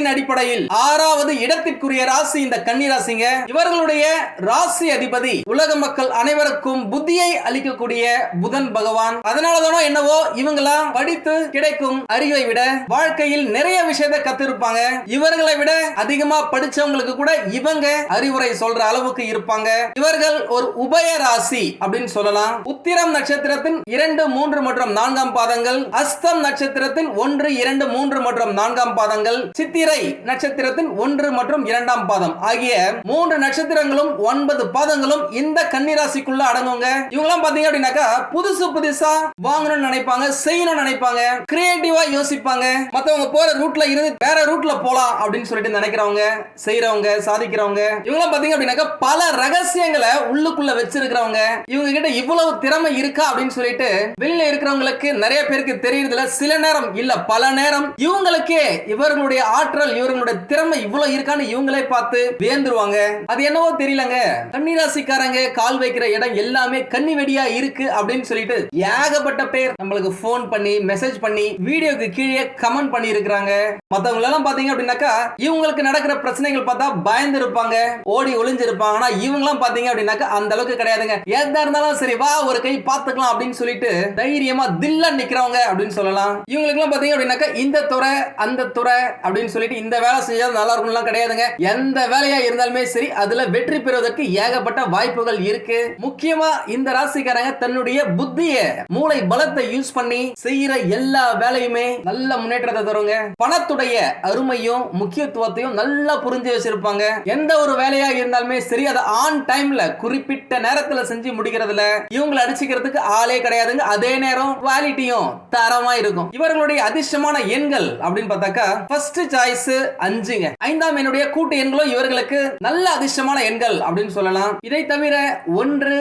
காலச்சக்கரத்தின் அடிப்படையில் ஆறாவது இடத்திற்குரிய ராசி இந்த கன்னிராசிங்க இவர்களுடைய ராசி அதிபதி உலக மக்கள் அனைவருக்கும் புத்தியை அளிக்கக்கூடிய புதன் பகவான். அதனாலதானோ என்னவோ இவங்களாம் படித்து கிடைக்கும் அறிவை விட வாழ்க்கையில் நிறைய விஷயத்தை கத்திருப்பாங்க. இவர்களை விட அதிகமா படிச்சவங்களுக்கு கூட இவங்க அறிவுரை சொல்ற அளவுக்கு இருப்பாங்க. இவர்கள் ஒரு உபய ராசி அப்படின்னு சொல்லலாம். உத்திரம் நட்சத்திரத்தின் இரண்டு மூன்று மற்றும் நான்காம் பாதங்கள் அஸ்தம் நட்சத்திரத்தின் ஒன்று இரண்டு மூன்று மற்றும் நான்காம் பாதங்கள் சித்திர நட்சத்திரத்தின் ஒன்று மற்றும் இரண்டாம் பாதம் ஆகிய மூன்று நட்சத்திரங்களும் ஒன்பது பாதங்களும் இந்த கன்னிராசிக்குள்ள அடங்குங்க. இவங்கெல்லாம் பாத்தீங்க அப்படின்னாக்கா புதுசு புதுசா வாங்கணும்னு நினைப்பாங்க செய்யணும்னு நினைப்பாங்க கிரியேட்டிவா யோசிப்பாங்க. மத்தவங்க போற ரூட்ல இருந்து வேற ரூட்ல போலாம் அப்படின்னு சொல்லிட்டு நினைக்கிறவங்க செய்யறவங்க சாதிக்கிறவங்க இவங்கெல்லாம் பாத்தீங்க அப்படின்னாக்கா பல ரகசியங்களை உள்ளுக்குள்ள வச்சிருக்கிறவங்க. இவங்க கிட்ட இவ்வளவு திறமை இருக்கா அப்படின்னு சொல்லிட்டு வெளியில இருக்கிறவங்களுக்கு நிறைய பேருக்கு தெரியறதுல சில நேரம் இல்ல பல நேரம் இவங்களுக்கே இவர்களுடைய ஆற்றல் இவர்களுடைய திறமை இவ்வளவு இருக்கான்னு இவங்களே பார்த்து வேந்துருவாங்க அது என்னவோ தெரியலங்க. கன்னிராசிக்காரங்க கால் வைக்கிற இடம் எல்லாமே கன்னி வெடியா இருக்கு அப்படின்னு சொல்லிட்டு ஏகப்பட்ட பேர் நம்மளுக்கு போன் பண்ணி மெசேஜ் பண்ணி வீடியோக்கு கீழே கமெண்ட் பண்ணி இருக்கிறாங்க மத்தவங்க எல்லாம் பாத்தீங்க அப்படின்னாக்கா இவங்களுக்கு நடக்கிற பிரச்சனைகள் பார்த்தா பயந்து இருப்பாங்க ஓடி ஒளிஞ்சிருப்பாங்க. ஆனா இவங்க எல்லாம் பாத்தீங்க அப்படின்னாக்கா அந்த அளவுக்கு கிடையாதுங்க. எதா இருந்தாலும் சரி வா ஒரு கை பாத்துக்கலாம் அப்படின்னு சொல்லிட்டு தைரியமா தில்லா நிக்கிறவங்க அப்படின்னு சொல்லலாம். இவங்களுக்கு எல்லாம் பாத்தீங்க அப்படின்னாக்கா இந்த துறை அந்த துறை அப்படின்னு சொல்லிட்டு இந்த வேலை செஞ்சா நல்லா இருக்கும்லாம் கிடையாதுங்க. எந்த வேலையா இருந்தாலுமே சரி அதுல வெற்றி பெறுவதற்கு ஏகப்பட்ட வாய்ப்புகள் இருக்கு. முக்கியமா இந்த ராசிக்காரங்க தன்னுடைய புத்திய மூளை பலத்தை யூஸ் பண்ணி செய்யற எல்லா வேலையுமே நல்ல முன்னேற்றத்தை தருங்க. பணத்துடைய அருமையும் முக்கியத்துவத்தையும் நல்லா புரிஞ்சு வச்சிருப்பாங்க. எந்த ஒரு வேலையா இருந்தாலுமே சரி அதை ஆன் டைம்ல குறிப்பிட்ட நேரத்துல செஞ்சு முடிக்கிறதுல இவங்களை அடிச்சுக்கிறதுக்கு ஆளே கிடையாதுங்க. அதே நேரம் குவாலிட்டியும் தரமா இருக்கும். இவர்களுடைய அதிர்ஷ்டமான எண்கள் அப்படின்னு பார்த்தாக்கா ஃபர்ஸ்ட் சாய்ஸ் அஞ்சுங்க. ஐந்தாம் எண்ணுடைய கூட்டு எண்களும் இவர்களுக்கு நல்ல அதிர்ஷ்டமான எண்கள் அப்படின்னு சொல்லலாம். இதை தவிர ஒன்று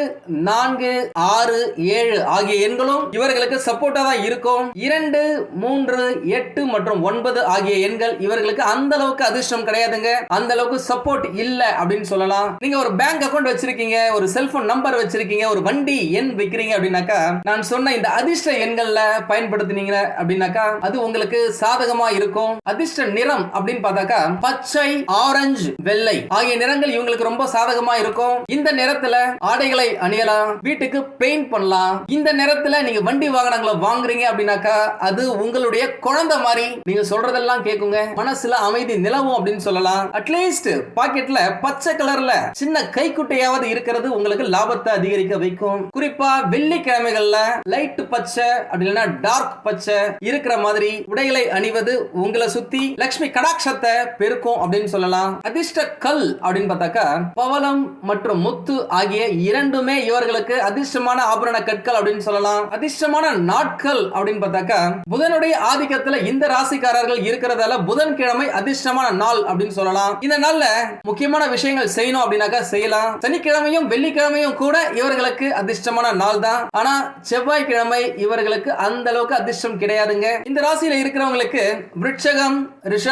நான்கு ஆறு ஏழு ஆகிய எண்களும் இவர்களுக்கு சப்போர்ட்டா தான் இருக்கும். இரண்டு மூன்று எட்டு மற்றும் ஒன்பது ஆகிய எண்கள் இவர்களுக்கு அந்த அளவுக்கு அதிர்ஷ்டம் கிடையாதுங்க. அந்த அளவுக்கு சப்போர்ட் இல்ல அப்படின்னு சொல்லலாம். நீங்க ஒரு பேங்க் அக்கவுண்ட் வச்சிருக்கீங்க ஒரு செல்போன் நம்பர் வச்சிருக்கீங்க ஒரு வண்டி எண் வைக்கிறீங்க அப்படின்னாக்கா நான் சொன்ன இந்த அதிர்ஷ்ட எண்கள்ல பயன்படுத்தினீங்க அப்படின்னாக்கா அது உங்களுக்கு சாதகமா இருக்கும். அதிர்ஷ்ட நிறம் நிறம் அப்படின்னு பார்த்தாக்கா பச்சை ஆரஞ்சு வெள்ளை ஆகிய நிறங்கள் இவங்களுக்கு ரொம்ப சாதகமா இருக்கும். இந்த நிறத்துல ஆடைகளை அணியலாம் வீட்டுக்கு பெயிண்ட் பண்ணலாம். இந்த நிறத்துல நீங்க வண்டி வாகனங்களை வாங்குறீங்க அப்படின்னாக்கா அது உங்களுடைய குழந்தை மாதிரி. நீங்க சொல்றதெல்லாம் கேக்குங்க. மனசுல அமைதி நிலவும் அப்படின்னு சொல்லலாம். அட்லீஸ்ட் பாக்கெட்ல பச்சை கலர்ல சின்ன கைக்குட்டையாவது இருக்கிறது உங்களுக்கு லாபத்தை அதிகரிக்க வைக்கும். குறிப்பா வெள்ளிக்கிழமைகள்ல லைட் பச்சை அப்படி இல்லைன்னா டார்க் பச்சை இருக்கிற மாதிரி உடைகளை அணிவது உங்களை சுத்தி. லக்ஷ்மி கடாட்சத்தை பெருக்கும் அப்படின்னு சொல்லலாம். அதிர்ஷ்ட கல் அப்படின்னு பார்த்தாக்கா பவளம் மற்றும் முத்து ஆகிய இரண்டுமே இவர்களுக்கு அதிர்ஷ்டமான ஆபரண கற்கள் அப்படின்னு சொல்லலாம். அதிர்ஷ்டமான நாட்கள் அப்படின்னு பார்த்தாக்கா புதனுடைய ஆதிக்கத்துல இந்த ராசிக்காரர்கள் இருக்கிறதால புதன்கிழமை அதிர்ஷ்டமான நாள் அப்படின்னு சொல்லலாம். இந்த நாள்ல முக்கியமான விஷயங்கள் செய்யணும் அப்படின்னாக்கா செய்யலாம். சனிக்கிழமையும் வெள்ளிக்கிழமையும் கூட இவர்களுக்கு அதிர்ஷ்டமான நாள் தான். ஆனா செவ்வாய்க்கிழமை இவர்களுக்கு அந்த அளவுக்கு அதிர்ஷ்டம் கிடையாதுங்க. இந்த ராசியில இருக்கிறவங்களுக்கு விருட்சகம்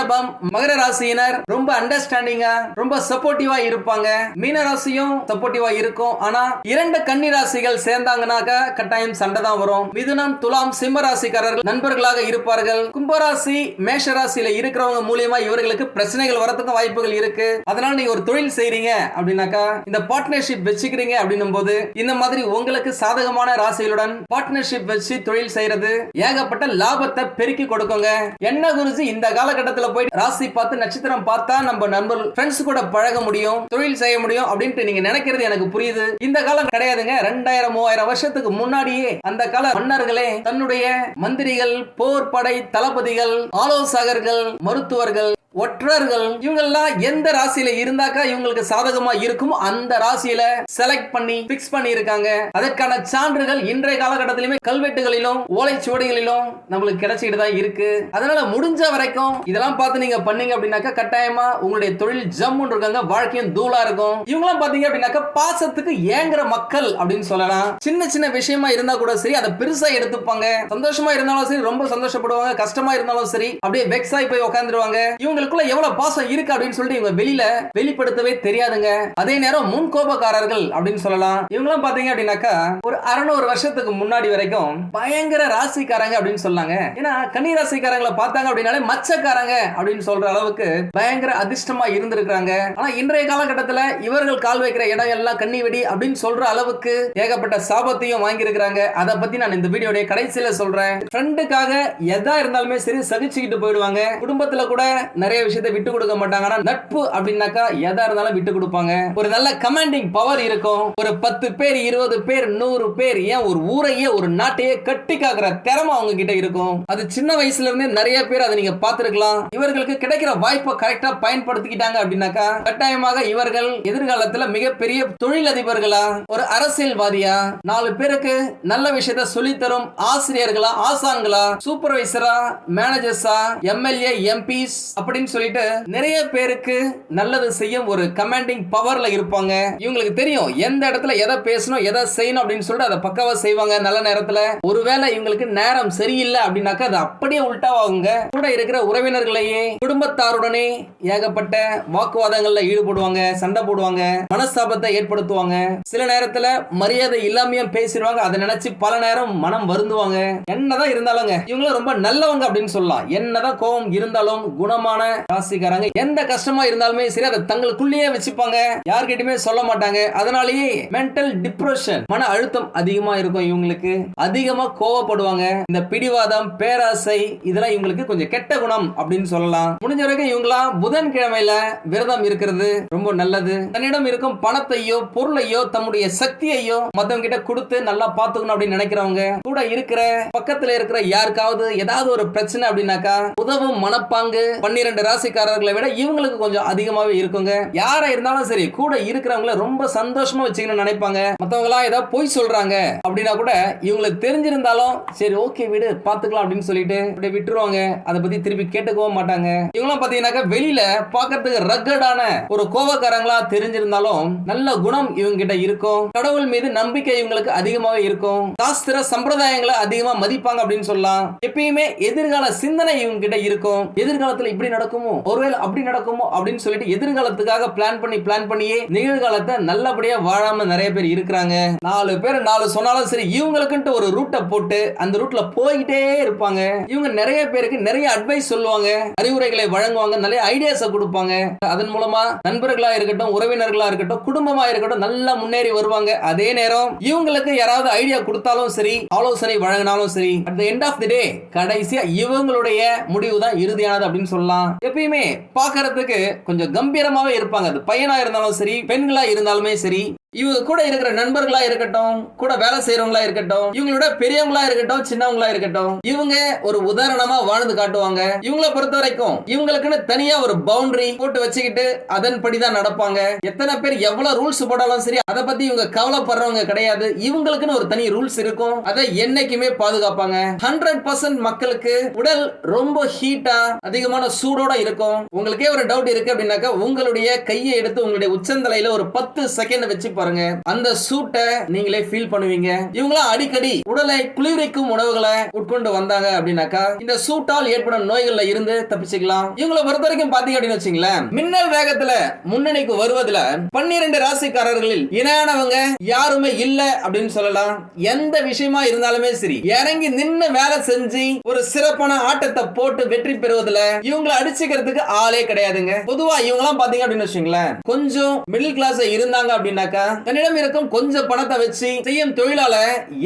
ரிஷபம் மகர ராசியினர் ரொம்ப அண்டர்ஸ்டாண்டிங்கா ரொம்ப சப்போர்ட்டிவா இருப்பாங்க. மீன ராசியும் சப்போர்ட்டிவா இருக்கும். ஆனா இரண்டு கன்னி ராசிகள் சேர்ந்தாங்கனாக்க கட்டாயம் சண்டை தான் வரும். மிதுனம் துலாம் சிம்ம ராசிக்காரர்கள் நண்பர்களாக இருப்பார்கள். கும்பராசி மேஷ ராசியில இருக்கிறவங்க மூலியமா இவர்களுக்கு பிரச்சனைகள் வரத்துக்கும் வாய்ப்புகள் இருக்கு. அதனால நீங்க ஒரு தொழில் செய்றீங்க அப்படின்னாக்கா இந்த பார்ட்னர்ஷிப் வச்சுக்கிறீங்க அப்படின்னும் போது இந்த மாதிரி உங்களுக்கு சாதகமான ராசிகளுடன் பார்ட்னர்ஷிப் வச்சு தொழில் செய்யறது ஏகப்பட்ட லாபத்தை பெருக்கி கொடுக்குங்க. என்ன குருஜி இந்த காலகட்டத்தில் போய் ராசி பார்த்து நட்சத்திரம் பார்த்தா நம்ம நண்பர் ஃப்ரெண்ட்ஸ் கூட பழக முடியும் தொழில் செய்ய முடியும் அப்படின்ட்டு நீங்க நினைக்கிறது எனக்கு புரியுது. இந்த காலம் கிடையாதுங்க. ரெண்டாயிரம் மூவாயிரம் வருஷத்துக்கு முன்னாடியே அந்த கால மன்னர்களே தன்னுடைய மந்திரிகள் போர் படை தளபதிகள் ஆலோசகர்கள் மருத்துவர்கள் ஒற்றர்கள். இவங்கெல்லாம் எந்த ராசியில இருந்தாக்கா இவங்களுக்கு சாதகமா இருக்குமோ அந்த ராசியில செலக்ட் பண்ணி பிக்ஸ் பண்ணி இருக்காங்க அதற்கான சான்றுகள் இன்றைய காலகட்டத்திலுமே கல்வெட்டுகளிலும் ஓலைச்சுவடிகளிலும் நம்மளுக்கு கிடைச்சிட்டு தான் இருக்கு. அதனால முடிஞ்ச வரைக்கும் இதெல்லாம் பார்த்து நீங்க பண்ணீங்க அப்படின்னாக்கா கட்டாயமா உங்களுடைய தொழில் ஜம்முன்னு இருக்காங்க வாழ்க்கையும் தூளா இருக்கும். இவங்கெல்லாம் பாத்தீங்க அப்படின்னாக்கா பாசத்துக்கு ஏங்குற மக்கள் அப்படின்னு சொல்லலாம். சின்ன சின்ன விஷயமா இருந்தா கூட சரி அதை பெருசா எடுத்துப்பாங்க. சந்தோஷமா இருந்தாலும் சரி ரொம்ப சந்தோஷப்படுவாங்க. கஷ்டமா இருந்தாலும் சரி அப்படியே வெக்ஸ் ஆகி போய் உட்காந்துருவாங்க இவங்களுக்குள்ள எவ்வளவு பாசம் இருக்கு அப்படின்னு சொல்லிட்டு இவங்க வெளியில வெளிப்படுத்தவே தெரியாதுங்க. அதே நேரம் முன் கோபக்காரர்கள் அப்படின்னு சொல்லலாம். இவங்களாம் பாத்தீங்க அப்படின்னாக்கா ஒரு அறுநூறு வருஷத்துக்கு முன்னாடி வரைக்கும் பயங்கர ராசிக்காரங்க அப்படின்னு சொன்னாங்க ஏன்னா கன்னி ராசிக்காரங்களை பார்த்தாங்க அப்படின்னாலே மச்சக்காரங்க அப்படின்னு சொல்ற அளவுக்கு பயங்கர அதிர்ஷ்டமா இருந்திருக்காங்க ஆனா இன்றைய காலகட்டத்துல இவர்கள் கால் வைக்கிற இடம் எல்லாம் கண்ணி வெடி அப்படின்னு சொல்ற அளவுக்கு ஏகப்பட்ட சாபத்தையும் வாங்கியிருக்கிறாங்க. அதை பத்தி நான் இந்த வீடியோடைய கடைசியில சொல்றேன். ஃப்ரெண்டுக்காக எதா இருந்தாலுமே சரி சகிச்சுக்கிட்டு போயிடுவாங்க. குடும்பத்துல கூட நிறைய நிறைய விஷயத்தை விட்டு கொடுக்க மாட்டாங்கன்னா நட்பு அப்படின்னாக்கா எதா இருந்தாலும் விட்டு கொடுப்பாங்க. ஒரு நல்ல கமாண்டிங் பவர் இருக்கும். ஒரு பத்து பேர் இருபது பேர் நூறு பேர் ஏன் ஒரு ஊரையே ஒரு நாட்டையே கட்டி காக்குற திறமை அவங்க கிட்ட இருக்கும். அது சின்ன வயசுல இருந்தே நிறைய பேர் அதை நீங்க பார்த்திருக்கலாம். இவர்களுக்கு கிடைக்கிற வாய்ப்பை கரெக்டா பயன்படுத்திக்கிட்டாங்க அப்படின்னாக்கா கட்டாயமாக இவர்கள் எதிர்காலத்துல மிகப்பெரிய தொழிலதிபர்களா? ஒரு அரசியல்வாதியா? நாலு பேருக்கு நல்ல விஷயத்த சொல்லித்தரும் ஆசிரியர்களா ஆசான்களா? சூப்பர்வைசரா மேனேஜர்ஸா எம்எல்ஏ எம்பிஸ் அப்படின்னு சொல்லிட்டு நிறைய பேருக்கு நல்லது செய்யும் ஒரு கமாண்டிங் பவர்ல இருப்பாங்க. இவங்களுக்கு தெரியும் எந்த இடத்துல எதை பேசணும் எதை செய்யணும் அப்படின்னு சொல்லிட்டு அதை பக்காவா செய்வாங்க நல்ல நேரத்துல. ஒருவேளை இவங்களுக்கு நேரம் சரியில்லை அப்படின்னாக்கா அது அப்படியே உள்டாவாங்க கூட இருக்கிற உறவினர்களையே குடும்பத்தாருடனே ஏகப்பட்ட வாக்குவாதங்கள்ல ஈடுபடுவாங்க சண்டை போடுவாங்க மனஸ்தாபத்தை ஏற்படுத்துவாங்க. சில நேரத்துல மரியாதை இல்லாமையும் பேசிடுவாங்க. அதை நினைச்சு பல நேரம் மனம் வருந்துவாங்க. என்னதான் இருந்தாலுங்க இவங்களும் ரொம்ப நல்லவங்க அப்படின்னு சொல்லலாம். என்னதான் கோபம் இருந்தாலும் குணமான ராசிக்காரங்க எந்த கஷ்டமா இருந்தாலுமே சரி அதை தங்களுக்குள்ளேயே வச்சுப்பாங்க. யார்கிட்டயுமே சொல்ல மாட்டாங்க. அதனாலேயே மென்டல் டிப்ரெஷன் மன அழுத்தம் அதிகமா இருக்கும் இவங்களுக்கு. அதிகமா கோவப்படுவாங்க. இந்த பிடிவாதம் பேராசை இதெல்லாம் இவங்களுக்கு கொஞ்சம் கெட்ட குணம் அப்படின்னு சொல்லலாம். முடிஞ்ச வரைக்கும் இவங்களாம் புதன்கிழமையில விரதம் இருக்கிறது ரொம்ப நல்லது. தன்னிடம் இருக்கும் பணத்தையோ பொருளையோ தம்முடைய சக்தியையோ மத்தவங்க கிட்ட கொடுத்து நல்லா பாத்துக்கணும் அப்படின்னு நினைக்கிறவங்க கூட இருக்கிற பக்கத்துல இருக்கிற யாருக்காவது ஏதாவது ஒரு பிரச்சனை அப்படின்னாக்கா உதவும் மனப்பாங்கு பன்னிரண்டு ரெண்டு ராசிக்காரர்களை விட இவங்களுக்கு கொஞ்சம் அதிகமாவே இருக்குங்க. யாரா இருந்தாலும் சரி கூட இருக்கிறவங்கள ரொம்ப சந்தோஷமா வச்சுக்கணும்னு நினைப்பாங்க. மத்தவங்க ஏதாவது பொய் சொல்றாங்க அப்படின்னா கூட இவங்களுக்கு தெரிஞ்சிருந்தாலும் சரி ஓகே வீடு பாத்துக்கலாம் அப்படின்னு சொல்லிட்டு அப்படியே விட்டுருவாங்க. அதை பத்தி திருப்பி கேட்டுக்கவும் மாட்டாங்க. இவங்களாம் பாத்தீங்கன்னாக்கா வெளியில பாக்கிறதுக்கு ரக்கடான ஒரு கோவக்காரங்களா தெரிஞ்சிருந்தாலும் நல்ல குணம் இவங்க கிட்ட இருக்கும். கடவுள் மீது நம்பிக்கை இவங்களுக்கு அதிகமாவே இருக்கும். சாஸ்திர சம்பிரதாயங்களை அதிகமா மதிப்பாங்க அப்படின்னு சொல்லலாம். எப்பயுமே எதிர்கால சிந்தனை இவங்க கிட்ட இருக்கும். எதிர்காலத்துல இப்படி நடக்கும் நடக்குமோ? ஒருவேளை அப்படி நடக்குமோ அப்படின்னு சொல்லிட்டு எதிர்காலத்துக்காக பிளான் பண்ணி பிளான் பண்ணியே நிகழ்காலத்தை நல்லபடியா வாழாம நிறைய பேர் இருக்கிறாங்க. நாலு பேர் நாலு சொன்னாலும் சரி இவங்களுக்குன்ட்டு ஒரு ரூட்டை போட்டு அந்த ரூட்ல போயிட்டே இருப்பாங்க. இவங்க நிறைய பேருக்கு நிறைய அட்வைஸ் சொல்லுவாங்க. அறிவுரைகளை வழங்குவாங்க நிறைய ஐடியாஸை கொடுப்பாங்க. அதன் மூலமா நண்பர்களா இருக்கட்டும் உறவினர்களா இருக்கட்டும் குடும்பமா இருக்கட்டும் நல்லா முன்னேறி வருவாங்க. அதே நேரம் இவங்களுக்கு யாராவது ஐடியா கொடுத்தாலும் சரி ஆலோசனை வழங்கினாலும் சரி at the end of the day கடைசியா இவங்களுடைய முடிவு தான் இறுதியானது அப்படின்னு சொல்லலாம். எப்பயுமே பாக்குறதுக்கு கொஞ்சம் கம்பீரமாவே இருப்பாங்க. அது பையனா இருந்தாலும் சரி பெண்களா இருந்தாலுமே சரி. இவங்க கூட இருக்கிற நண்பர்களா இருக்கட்டும் கூட வேலை செய்யறவங்களா இருக்கட்டும் இவங்களோட பெரியவங்களா இருக்கட்டும் சின்னவங்களா இருக்கட்டும் இவங்க ஒரு உதாரணமா வாழ்ந்து காட்டுவாங்க. இவங்கள பொறுத்த வரைக்கும் இவங்களுக்குன்னு தனியா ஒரு பவுண்டரி போட்டு வச்சுக்கிட்டு அதன்படிதான் நடப்பாங்க. எத்தனை பேர் எவ்வளவு ரூல்ஸ் போட்டாலும் சரி அதை பத்தி இவங்க கவலைப்படுறவங்க கிடையாது. இவங்களுக்குன்னு ஒரு தனி ரூல்ஸ் இருக்கும். அதை என்னைக்குமே பாதுகாப்பாங்க. ஹண்ட்ரட் பர்சன்ட் மக்களுக்கு உடல் ரொம்ப ஹீட்டா அதிகமான சூடோட இருக்கும். உங்களுக்கே ஒரு டவுட் இருக்கு அப்படின்னாக்கா உங்களுடைய கையை எடுத்து உங்களுடைய உச்சந்தலையில ஒரு பத்து செகண்ட் வச்சு பாருங்க. அந்த சூட்டை நீங்களே ஃபீல் பண்ணுவீங்க. இவங்களாம் அடிக்கடி உடலை குளிர்விக்கும் உணவுகளை உட்கொண்டு வந்தாங்க அப்படின்னாக்கா இந்த சூட்டால் ஏற்படும் நோய்கள்ல இருந்து தப்பிச்சுக்கலாம். இவங்களை பொறுத்த வரைக்கும் பாத்தீங்க அப்படின்னு வச்சுங்களேன் மின்னல் வேகத்துல முன்னணிக்கு வருவதுல பன்னிரண்டு ராசிக்காரர்களில் இணையானவங்க யாருமே இல்ல அப்படின்னு சொல்லலாம். எந்த விஷயமா இருந்தாலுமே சரி இறங்கி நின்னு வேலை செஞ்சு ஒரு சிறப்பான ஆட்டத்தை போட்டு வெற்றி பெறுவதுல இவங்களை அடிச்சுக்கிறதுக்கு ஆளே கிடையாதுங்க. பொதுவா இவங்கலாம் பாத்தீங்க அப்படின்னு வச்சுங்களேன் கொஞ்சம் மிடில் கிளாஸ் இருந்தாங்க அப்படின்னாக்கா தன்னிடம் இருக்கும் கொஞ்சம் பணத்தை வச்சு செய்யும் தொழிலால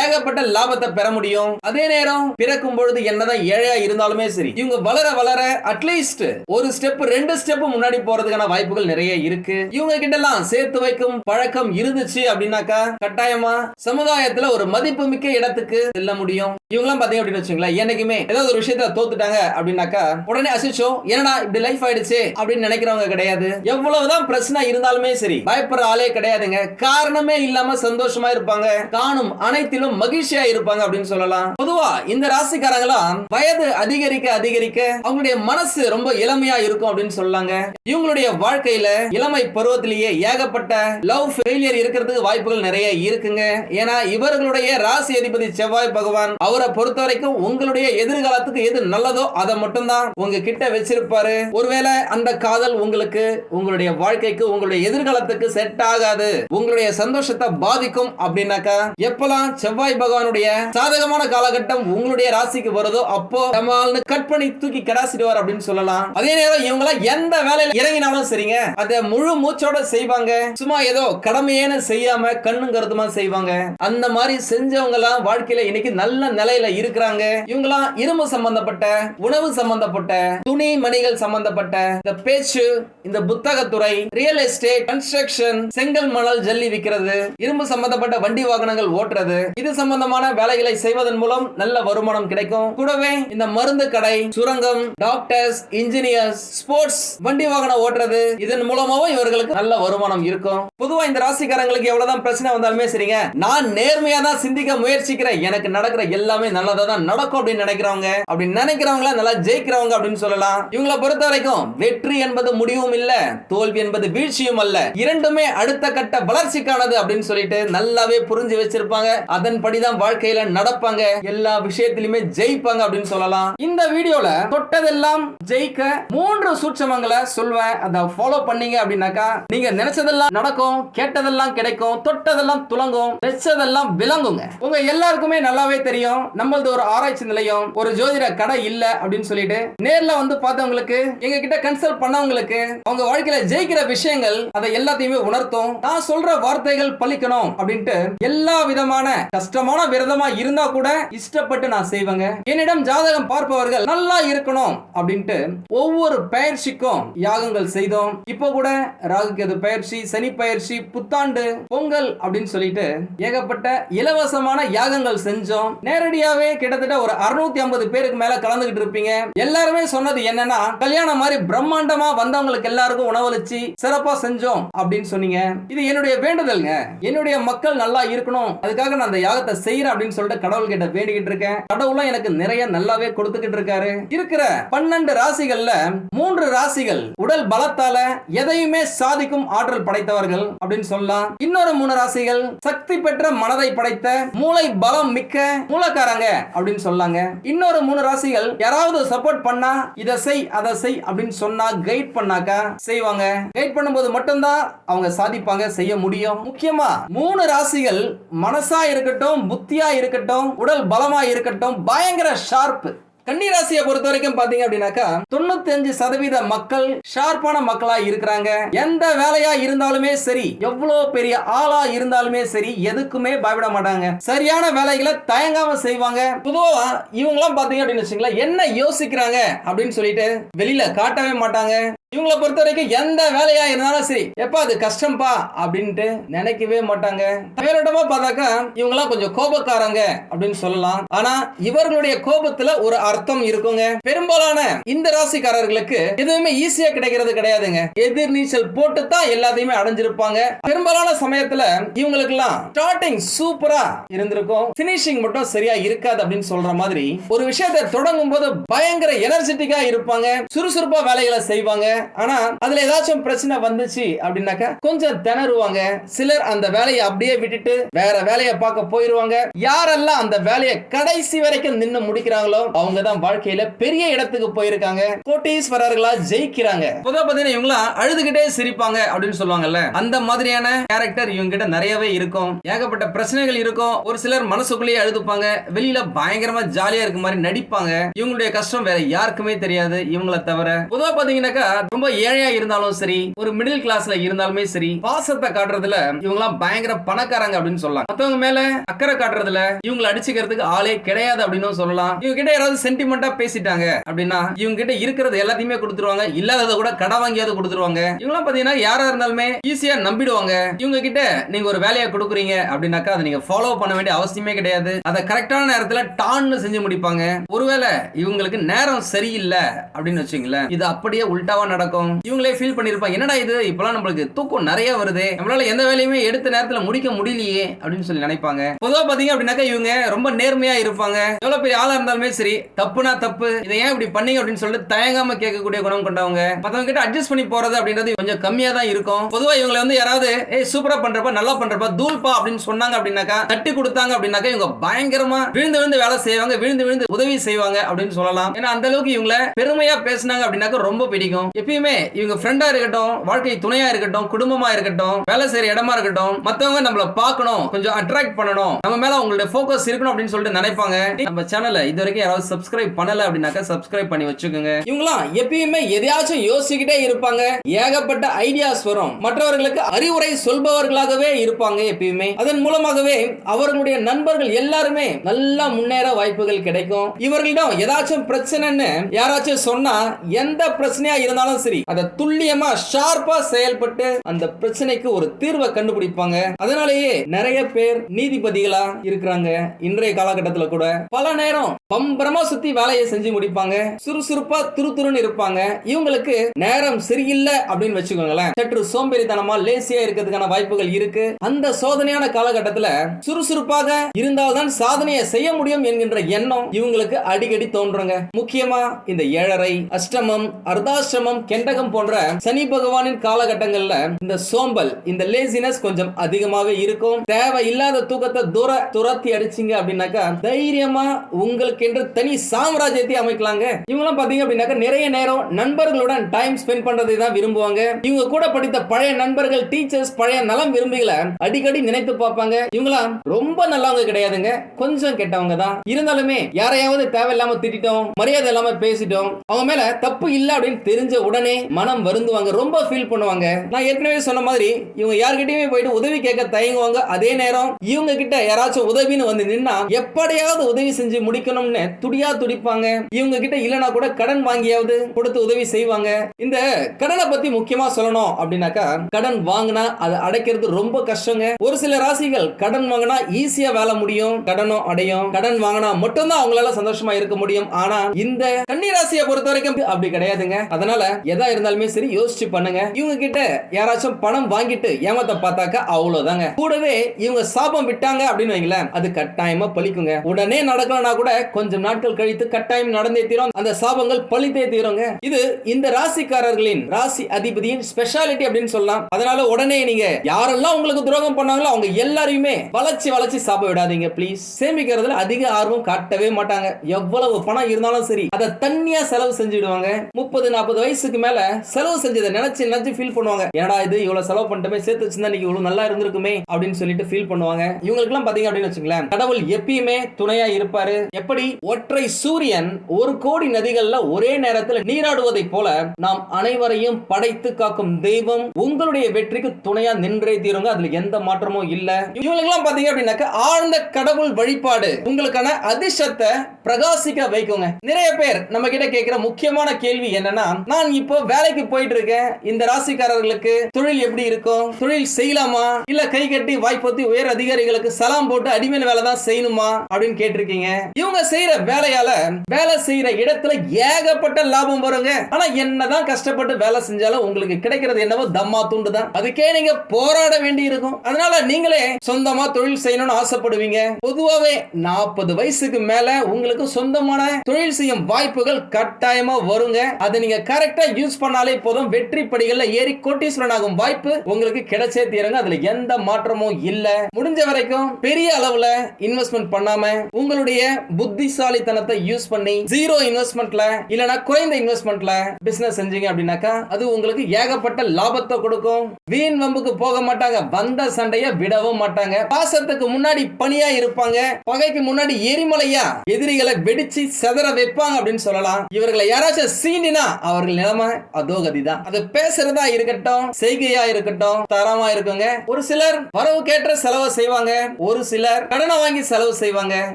ஏகப்பட்ட லாபத்தை பெற முடியும். அதே நேரம் பிறக்கும் பொழுது என்னதான் ஏழையா இருந்தாலுமே சரி இவங்க வளர வளர அட்லீஸ்ட் ஒரு ஸ்டெப் ரெண்டு ஸ்டெப் முன்னாடி போறதுக்கான வாய்ப்புகள் நிறைய இருக்கு. இவங்க கிட்ட எல்லாம் சேர்த்து வைக்கும் பழக்கம் இருந்துச்சு அப்படின்னாக்கா கட்டாயமா சமுதாயத்துல ஒரு மதிப்பு மிக்க இடத்துக்கு செல்ல முடியும். இவங்க எல்லாம் பாத்தீங்க அப்படின்னு வச்சுங்களேன் என்னைக்குமே ஏதாவது ஒரு விஷயத்துல தோத்துட்டாங்க அப்படின்னாக்கா உடனே அசிச்சோம் என்னடா இப்படி லைஃப் ஆயிடுச்சு அப்படின்னு நினைக்கிறவங்க கிடையாது. எவ்வளவுதான் பிரச்சனை இருந்தாலுமே சரி பயப்படுற ஆளே கிடையாதுங்க. காரணமே இல்லாம சந்தோஷமா இருப்பாங்க. காணும் அனைத்திலும் மகிழ்ச்சியா இருப்பாங்க அப்படின்னு சொல்லலாம். பொதுவா இந்த ராசிக்காரங்களாம் வயது அதிகரிக்க அதிகரிக்க அவங்களுடைய மனசு ரொம்ப இளமையா இருக்கும் அப்படின்னு சொல்லாங்க. இவங்களுடைய வாழ்க்கையில இளமை பருவத்திலேயே ஏகப்பட்ட லவ் ஃபெயிலியர் இருக்கிறதுக்கு வாய்ப்புகள் நிறைய இருக்குங்க. ஏன்னா இவர்களுடைய ராசி அதிபதி செவ்வாய் பகவான் அவரை பொறுத்த வரைக்கும் உங்களுடைய எதிர்காலத்துக்கு எது நல்லதோ அதை மட்டும்தான் உங்க கிட்ட வச்சிருப்பாரு. ஒருவேளை அந்த காதல் உங்களுக்கு உங்களுடைய வாழ்க்கைக்கு உங்களுடைய எதிர்காலத்துக்கு செட் ஆகாது. உங்களுடைய சந்தோஷத்தை பாதிக்கும் அப்படின்னாக்கா எப்பெல்லாம் செவ்வாய் பகவானுடைய சாதகமான காலகட்டம் உங்களுடைய ராசிக்கு வருதோ அப்போ டமால்னு கட் பண்ணி தூக்கி கடாசிடுவார் அப்படின்னு சொல்லலாம். அதே நேரம் இவங்க எந்த வேலையில இறங்கினாலும் சரிங்க. அதை முழு மூச்சோட செய்வாங்க. சும்மா ஏதோ கடமையேன்னு செய்யாம கண்ணும் கருத்துமா செய்வாங்க. அந்த மாதிரி செஞ்சவங்க எல்லாம் வாழ்க்கையில இன்னைக்கு நல்ல நிலையில இருக்கிறாங்க. இவங்க எல்லாம் இரும்பு சம்பந்தப்பட்ட உணவு சம்பந்தப்பட்ட துணி மணிகள் சம்பந்தப்பட்ட இந்த பேச்சு இந்த புத்தகத்துறை ரியல் எஸ்டேட் கன்ஸ்ட்ரக்ஷன் செங்கல் மணல் ஜல்லி விற்கிறது இரும்பு சம்பந்தப்பட்ட வண்டி வாகனங்கள் ஓட்டுறது இது சம்பந்தமான வேலைகளை செய்வதன் மூலம் நல்ல வருமானம் கிடைக்கும். கூடவே இந்த மருந்து கடை சுரங்கம் டாக்டர்ஸ் இன்ஜினியர்ஸ் ஸ்போர்ட்ஸ் வண்டி வாகனம் ஓட்டுறது இதன் மூலமாவும் இவர்களுக்கு நல்ல வருமானம் இருக்கும். பொதுவா இந்த ராசிக்காரங்களுக்கு எவ்வளவுதான் பிரச்சனை வந்தாலுமே சரிங்க நான் நேர்மையா தான் சிந்திக்க முயற்சிக்கிறேன். எனக்கு நடக்கிற எல்லாமே நல்லதா தான் நடக்கும் அப்படின்னு நினைக்கிறவங்க. அப்படி நினைக்கிறவங்கள நல்லா ஜெயிக்கிறவங்க அப்படின்னு சொல்லலாம். இவங்களை பொறுத்த வரைக்கும் வெற்றி என்பது முடிவும் இல்ல தோல்வி என்பது வீழ்ச்சியும் அல்ல. இரண்டுமே அடுத்த கட்ட வளர்ச்சிக்கானது அப்படின்னு சொல்லிட்டு நல்லாவே புரிஞ்சு வச்சிருப்பாங்க. அதன்படிதான் வாழ்க்கையில நடப்பாங்க. எல்லா விஷயத்திலுமே ஜெயிப்பாங்க அப்படின்னு சொல்லலாம். இந்த வீடியோல தொட்டதெல்லாம் ஜெயிக்க மூன்று சூட்சமங்களை சொல்வேன். அதை ஃபாலோ பண்ணீங்க அப்படின்னாக்கா நீங்க நினைச்சதெல்லாம் நடக்கும் கேட்டதெல்லாம் கிடைக்கும் தொட்டதெல்லாம் துலங்கும் வெச்சதெல்லாம் விளங்குங்க. உங்க எல்லாருக்குமே நல்லாவே தெரியும். நம்மளது ஒரு ஆராய்ச்சி நிலையம் ஒரு ஜோதிட கடை இல்ல அப்படின்னு சொல்லிட்டு நேர்ல வந்து பார்த்தவங்களுக்கு எங்க கிட்ட கன்சல்ட் பண்ணவங்களுக்கு அவங்க வாழ்க்கையில ஜெயிக்கிற விஷயங்கள் அதை எல்லாத்தையுமே உணர்த்தும். நான் சொல்ற வார்த்தைகள் பழிக்கணும் அப்படின்ட்டு எல்லா விதமான கஷ்டமான விரதமா இருந்தா கூட இஷ்டப்பட்டு நான் செய்வேங்க. என்னிடம் ஜாதகம் பார்ப்பவர்கள் நல்லா இருக்கணும் அப்படின்ட்டு ஒவ்வொரு பயிற்சிக்கும் யாகங்கள் செய்தோம். இப்போ கூட ராகு கேது பயிற்சி சனி பயிற்சி புத்தாண்டு பொங்கல் அப்படின்னு சொல்லிட்டு ஏகப்பட்ட இலவசமான யாகங்கள் செஞ்சோம். நேரடியாவே கிட்டத்தட்ட ஒரு அறுநூத்தி ஐம்பது பேருக்கு மேல கலந்துகிட்டு இருப்பீங்க. எல்லாருமே சொன்னது என்னன்னா கல்யாணம் மாதிரி பிரம்மாண்டமா வந்தவங்களுக்கு எல்லாருக்கும் உணவளிச்சு சிறப்பா செஞ்சோம் அப்படின்னு சொன்னீங்க. இது என்னுடைய வேண்டுதல்ங்க. என்னுடைய மக்கள் நல்லா இருக்கணும். அதுக்காக நான் அந்த யாகத்தை செய்யறேன் அப்படின்னு சொல்லிட்டு கடவுள் கிட்ட வேண்டிக்கிட்டு இருக்கேன். கடவுளும் எனக்கு நிறைய நல்லாவே கொடுத்துக்கிட்டு இருக்காரு. இருக்கிற பன்னெண்டு ராசிகள்ல மூன்று ராசிகள் உடல் பலத்தால எதையுமே சாதிக்கும் ஆற்றல் படைத்தவர்கள் அப்படின்னு சொல்லலாம். இன்னொரு மூணு ராசிகள் சக்தி பெற்ற மனதை படைத்த மூளை பலம் மிக்க மூலக்காரங்க அப்படின்னு சொல்லாங்க இன்னொரு மூணு ராசிகள் யாராவது சப்போர்ட் பண்ணா இதை செய் அதை செய் அப்படின்னு சொன்னா கைட் பண்ணாக்கா செய்வாங்க. கைட் பண்ணும்போது மட்டும்தான் அவங்க சாதிப்பாங்க செய்ய முடியும்? முக்கியமா மூணு ராசிகள் மனசா இருக்கட்டும் புத்தியா இருக்கட்டும் உடல் பலமா இருக்கட்டும் பயங்கர ஷார்ப் கன்னிராசியை பொறுத்த வரைக்கும் பாத்தீங்க அப்படின்னாக்கா தொண்ணூத்தி அஞ்சு சதவீத மக்கள் ஷார்ப்பான மக்களா இருக்கிறாங்க. எந்த வேலையா இருந்தாலுமே சரி எவ்வளவு பெரிய ஆளா இருந்தாலுமே சரி எதுக்குமே பயப்பட மாட்டாங்க. சரியான வேலைகளை தயங்காம செய்வாங்க. பொதுவா இவங்க எல்லாம் பாத்தீங்க அப்படின்னு வச்சுங்களேன் என்ன யோசிக்கிறாங்க அப்படின்னு சொல்லிட்டு வெளியில காட்டவே மாட்டாங்க. இவங்களை பொறுத்த வரைக்கும் எந்த வேலையா இருந்தாலும் சரி எப்ப அது கஷ்டம்ப்பா அப்படின்ட்டு நினைக்கவே மாட்டாங்க. மேலோட்டமா பார்த்தாக்கா இவங்கெல்லாம் கொஞ்சம் கோபக்காரங்க அப்படின்னு சொல்லலாம். ஆனா இவர்களுடைய கோபத்துல ஒரு அர்த்தம் இருக்குங்க. பெரும்பாலான இந்த ராசிக்காரர்களுக்கு எதுவுமே ஈஸியா கிடைக்கிறது கிடையாதுங்க. எதிர் நீச்சல் போட்டு தான் எல்லாத்தையுமே அடைஞ்சிருப்பாங்க. பெரும்பாலான சமயத்துல இவங்களுக்கு எல்லாம் ஸ்டார்டிங் சூப்பரா இருந்திருக்கும். பினிஷிங் மட்டும் சரியா இருக்காது அப்படின்னு சொல்ற மாதிரி ஒரு விஷயத்தை தொடங்கும் போது பயங்கர எனர்ஜெட்டிக்கா இருப்பாங்க. சுறுசுறுப்பா வேலைகளை செய்வாங்க. ஆனா அதுல ஏதாச்சும் பிரச்சனை வந்துச்சு அப்படின்னாக்கா கொஞ்சம் திணறுவாங்க. சிலர் அந்த வேலையை அப்படியே விட்டுட்டு வேற வேலையை பார்க்க போயிருவாங்க. யாரெல்லாம் அந்த வேலையை கடைசி வரைக்கும் நின்று முடிக்கிறாங்களோ அவங்க தான் வாழ்க்கையில பெரிய இடத்துக்கு போயிருக்காங்க. கோட்டீஸ்வரர்களா ஜெயிக்கிறாங்க. பொதுவா பாத்தீங்கன்னா இவங்களாம் அழுதுகிட்டே சிரிப்பாங்க அப்படின்னு சொல்லுவாங்கல்ல. அந்த மாதிரியான கேரக்டர் இவங்க கிட்ட நிறையவே இருக்கும். ஏகப்பட்ட பிரச்சனைகள் இருக்கும். ஒரு சிலர் மனசுக்குள்ளேயே அழுதுப்பாங்க. வெளியில பயங்கரமா ஜாலியா இருக்க மாதிரி நடிப்பாங்க. இவங்களுடைய கஷ்டம் வேற யாருக்குமே தெரியாது இவங்கள தவிர. பொதுவா பாத்தீங்கன்னாக்கா ரொம்ப ஏழையா இருந்தாலும் சரி ஒரு மிடில் கிளாஸ்ல இருந்தாலுமே சரி பாசத்தை காட்டுறதுல இவங்க எல்லாம் பயங்கர பணக்காரங்க அப்படின்னு சொல்லலாம். மத்தவங்க மேல அக்கறை காட்டுறதுல இவங்களை அடிச்சுக்கிறதுக்கு ஆளே கிடையாது அப்படின்னு சொல்லலாம். இவங்க கிட்ட யாராவது சென்டிமெண்டா பேசிட்டாங்க அப்படின்னா இவங்க கிட்ட இருக்கிறது எல்லாத்தையுமே கொடுத்துருவாங்க. இல்லாததை கூட கடை வாங்கியாவது கொடுத்துருவாங்க. இவங்களாம் பாத்தீங்கன்னா யாரா இருந்தாலுமே ஈஸியா நம்பிடுவாங்க. இவங்க கிட்ட நீங்க ஒரு வேலையை கொடுக்குறீங்க அப்படின்னாக்கா அதை நீங்க ஃபாலோ பண்ண வேண்டிய அவசியமே கிடையாது. அதை கரெக்டான நேரத்துல டான்னு செஞ்சு முடிப்பாங்க. ஒருவேளை இவங்களுக்கு நேரம் சரியில்லை அப்படின்னு வச்சுங்களேன் இது அப்படியே உல்டாவா நடக்கும் இவங்களே ஃபீல் பண்ணிருப்பாங்க. என்னடா இது? இப்பெல்லாம் நம்மளுக்கு தூக்கம் நிறைய வருது. நம்மளால எந்த வேலையுமே எடுத்த நேரத்துல முடிக்க முடியலையே அப்படின்னு சொல்லி நினைப்பாங்க. பொதுவா பாத்தீங்க அப்படின்னாக்கா இவங்க ரொம்ப நேர்மையா இருப்பாங்க. எவ்வளவு பெரிய ஆளா இருந்தாலுமே சரி தப்புனா தப்பு. இதை ஏன் இப்படி பண்ணீங்க அப்படின்னு சொல்லிட்டு தயங்காம கேட்கக்கூடிய குணம் கொண்டவங்க. மத்தவங்க கிட்ட அட்ஜஸ்ட் பண்ணி போறது அப்படின்றது கொஞ்சம் கம்மியா தான் இருக்கும். பொதுவா இவங்களை வந்து யாராவது ஏய் சூப்பரா பண்றப்ப நல்லா பண்றப்ப தூள்பா அப்படின்னு சொன்னாங்க அப்படின்னாக்கா தட்டி கொடுத்தாங்க அப்படின்னாக்கா இவங்க பயங்கரமா விழுந்து விழுந்து வேலை செய்வாங்க விழுந்து விழுந்து உதவி செய்வாங்க அப்படின்னு சொல்லலாம். ஏன்னா அந்த அளவுக்கு இவங்கள பெருமையா பேசினாங்க அப்படின்னாக்கா ரொம்ப பிடிக்கும். எப்பயுமே எப்பயுமே இவங்க ஃப்ரெண்டா இருக்கட்டும் வாழ்க்கை துணையா இருக்கட்டும் குடும்பமா இருக்கட்டும் வேலை செய்யற இடமா இருக்கட்டும் மத்தவங்க நம்மள பார்க்கணும் கொஞ்சம் அட்ராக்ட் பண்ணணும். நம்ம மேல அவங்களுடைய ஃபோக்கஸ் இருக்கணும் அப்படின்னு சொல்லிட்டு நினைப்பாங்க. நம்ம சேனலை இது வரைக்கும் யாராவது சப்ஸ்கிரைப் பண்ணல அப்படின்னாக்கா சப்ஸ்கிரைப் பண்ணி வச்சுக்கோங்க. இவங்களாம் எப்பயுமே எதையாச்சும் யோசிக்கிட்டே இருப்பாங்க. ஏகப்பட்ட ஐடியாஸ் வரும். மற்றவர்களுக்கு அறிவுரை சொல்பவர்களாகவே இருப்பாங்க எப்பயுமே. அதன் மூலமாகவே அவர்களுடைய நண்பர்கள் எல்லாருமே நல்லா முன்னேற வாய்ப்புகள் கிடைக்கும். இவர்களிடம் ஏதாச்சும் பிரச்சனைன்னு யாராச்சும் சொன்னா எந்த பிரச்சனையா இருந்தாலும் சரி அதை துல்லியமா ஷார்ப்பா செயல்பட்டு அந்த பிரச்சனைக்கு ஒரு தீர்வை கண்டுபிடிப்பாங்க. அதனாலேயே நிறைய பேர் நீதிபதிகளா இருக்கிறாங்க. இன்றைய காலகட்டத்துல கூட பல நேரம் பம்பரமா சுத்தி வேலையை செஞ்சு முடிப்பாங்க. சுறுசுறுப்பா துருதுருன்னு இருப்பாங்க. இவங்களுக்கு நேரம் சரியில்லை அப்படின்னு வச்சுக்கோங்களேன். சற்று சோம்பேறித்தனமா லேசியா இருக்கிறதுக்கான வாய்ப்புகள் இருக்கு. அந்த சோதனையான காலகட்டத்துல சுறுசுறுப்பாக இருந்தால்தான் சாதனையை செய்ய முடியும் என்கின்ற எண்ணம் இவங்களுக்கு அடிக்கடி தோன்றுங்க. முக்கியமா இந்த ஏழரை அஷ்டமம் அர்த்தாஷ்டமம் கெண்டகம் போன்ற சனி பகவானின் காலகட்டங்கள்ல இந்த சோம்பல் இந்த லேசினஸ் கொஞ்சம் அதிகமாவே இருக்கும். தேவை இல்லாத தூக்கத்தை தூர துரத்தி அடிச்சீங்க அப்படின்னாக்கா தைரியமா உங்களுக்கு என்று தனி சாம்ராஜ்யத்தை அமைக்கலாங்க. இவங்களாம் பாத்தீங்க அப்படின்னாக்கா நிறைய நேரம் நண்பர்களுடன் டைம் ஸ்பெண்ட் பண்றதை தான் விரும்புவாங்க. இவங்க கூட படித்த பழைய நண்பர்கள் டீச்சர்ஸ் பழைய நலம் விரும்பிகளை அடிக்கடி நினைத்து பார்ப்பாங்க. இவங்களாம் ரொம்ப நல்லவங்க கிடையாதுங்க. கொஞ்சம் கெட்டவங்க தான். இருந்தாலுமே யாரையாவது தேவையில்லாம திட்டிட்டோம் மரியாதை இல்லாம பேசிட்டோம் அவங்க மேல தப்பு இல்ல அப்படின்னு தெரிஞ்ச உடனே மனம் வருந்துவாங்க ரொம்ப ஃபீல் பண்ணுவாங்க. நான் ஏற்கனவே சொன்ன மாதிரி இவங்க யார்கிட்டயுமே போயிட்டு உதவி கேட்க தயங்குவாங்க. அதே நேரம் இவங்க கிட்ட யாராச்சும் உதவின்னு வந்து நின்னா எப்படியாவது உதவி செஞ்சு முடிக்கணும்னு துடியா துடிப்பாங்க. இவங்க கிட்ட இல்லனா கூட கடன் வாங்கியாவது கொடுத்து உதவி செய்வாங்க. இந்த கடனை பத்தி முக்கியமா சொல்லணும் அப்படின்னாக்கா கடன் வாங்கினா அதை அடைக்கிறது ரொம்ப கஷ்டங்க. ஒரு சில ராசிகள் கடன் வாங்கினா ஈஸியா வேலை முடியும் கடனும் அடையும். கடன் வாங்கினா மட்டும்தான் அவங்களால சந்தோஷமா இருக்க முடியும். ஆனா இந்த கன்னி ராசியை பொறுத்த வரைக்கும் அப்படி கிடையாதுங்க. அதனால எதா இருந்தாலுமே சரி யோசிச்சு பண்ணுங்க. இவங்க கிட்ட யாராச்சும் பணம் வாங்கிட்டு ஏமாத்த பார்த்தாக்க அவ்வளவுதாங்க. கூடவே இவங்க சாபம் விட்டாங்க அப்படின்னு வைங்களேன் அது கட்டாயமா பழிக்குங்க. உடனே நடக்கலனா கூட கொஞ்சம் நாட்கள் கழித்து கட்டாயம் நடந்தே தீரும். அந்த சாபங்கள் பழித்தே தீருங்க. இது இந்த ராசிக்காரர்களின் ராசி அதிபதியின் ஸ்பெஷாலிட்டி அப்படின்னு சொல்லலாம். அதனால உடனே நீங்க யாரெல்லாம் உங்களுக்கு துரோகம் பண்ணாங்களோ அவங்க எல்லாரையுமே வளர்ச்சி வளர்ச்சி சாப்பிட விடாதீங்க ப்ளீஸ் சேமிக்கிறதுல அதிக ஆர்வம் காட்டவே மாட்டாங்க. எவ்வளவு பணம் இருந்தாலும் சரி அதை தண்ணியா செலவு செஞ்சுடுவாங்க. முப்பது நாற்பது வயசு வயசுக்கு மேல செலவு செஞ்சதை நினைச்சு நினைச்சு ஃபீல் பண்ணுவாங்க. ஏன்னா இது? இவ்வளவு செலவு பண்ணிட்டுமே சேர்த்து வச்சிருந்தா இன்னைக்கு இவ்வளவு நல்லா இருந்திருக்குமே அப்படின்னு சொல்லிட்டு ஃபீல் பண்ணுவாங்க. இவங்களுக்கு எல்லாம் பாத்தீங்க அப்படின்னு வச்சுங்களேன் கடவுள் எப்பயுமே துணையா இருப்பாரு. எப்படி? ஒற்றை சூரியன் ஒரு கோடி நதிகள்ல ஒரே நேரத்தில் நீராடுவதை போல நாம் அனைவரையும் படைத்து காக்கும் தெய்வம் உங்களுடைய வெற்றிக்கு துணையா நின்றே தீருங்க. அதுல எந்த மாற்றமும் இல்ல. இவங்களுக்கெல்லாம் பாத்தீங்க அப்படின்னாக்க ஆழ்ந்த கடவுள் வழிபாடு உங்களுக்கான அதிர்ஷ்டத்தை பிரகாசிக்க வைக்குங்க. நிறைய பேர் நம்ம கிட்ட கேட்கிற முக்கியமான கேள்வி என்னன்னா நான் இப்போ வேலைக்கு போயிட்டு இருக்கேன் இந்த ராசிக்காரர்களுக்கு தொழில் எப்படி இருக்கும்? தொழில் செய்யலாமா? இல்ல கை கட்டி வாய்ப்பத்தி உயர் அதிகாரிகளுக்கு சலாம் போட்டு அடிமையான வேலை தான் செய்யணுமா? அப்படின்னு கேட்டிருக்கீங்க. இவங்க செய்யற வேலையால வேலை செய்யற இடத்துல ஏகப்பட்ட லாபம் வருங்க. ஆனா என்னதான் கஷ்டப்பட்டு வேலை செஞ்சாலும் உங்களுக்கு கிடைக்கிறது என்னவோ தம்மா துண்டு தான் அதுக்கே நீங்க போராட வேண்டி இருக்கும் அதனால நீங்களே சொந்தமா தொழில் செய்யணும்னு ஆசைப்படுவீங்க. பொதுவாவே நாற்பது வயசுக்கு மேல உங்களுக்கு சொந்தமான தொழில் செய்யும் வாய்ப்புகள் கட்டாயமா வருங்க. அதை நீங்க கரெக்டா யூஸ் பண்ணாலே போதும். வெற்றி படிகள்ல ஏறி கோட்டீஸ்வரன் ஆகும் வாய்ப்பு உங்களுக்கு கிடைச்சே தீருங்க. அதுல எந்த மாற்றமும் இல்ல. முடிஞ்ச வரைக்கும் பெரிய அளவுல இன்வெஸ்ட்மெண்ட் பண்ணாம உங்களுடைய புத்திசாலித்தனத்தை யூஸ் பண்ணி ஜீரோ இன்வெஸ்ட்மெண்ட்ல இல்லனா குறைந்த இன்வெஸ்ட்மெண்ட்ல பிசினஸ் செஞ்சீங்க அப்படின்னாக்கா அது உங்களுக்கு ஏகப்பட்ட லாபத்தை கொடுக்கும். வீண் வம்புக்கு போக மாட்டாங்க. வந்த சண்டைய விடவும் மாட்டாங்க. பாசத்துக்கு முன்னாடி பணியா இருப்பாங்க. பகைக்கு முன்னாடி எரிமலையா எதிரிகள் வெடிச்சு செதற வைப்பாங்க அப்படின்னு சொல்லலாம். இவர்களை யாராச்சும் சீண்டினா அவர்கள் நிலைமை அதோகதி அதோ கதிதான். அது பேசுறதா இருக்கட்டும் செய்கையா இருக்கட்டும் தரமா இருக்குங்க. ஒரு சிலர் வரவுக்கேற்ற செலவு செய்வாங்க. ஒரு சிலர் கடனை வாங்கி செலவு செய்வாங்க.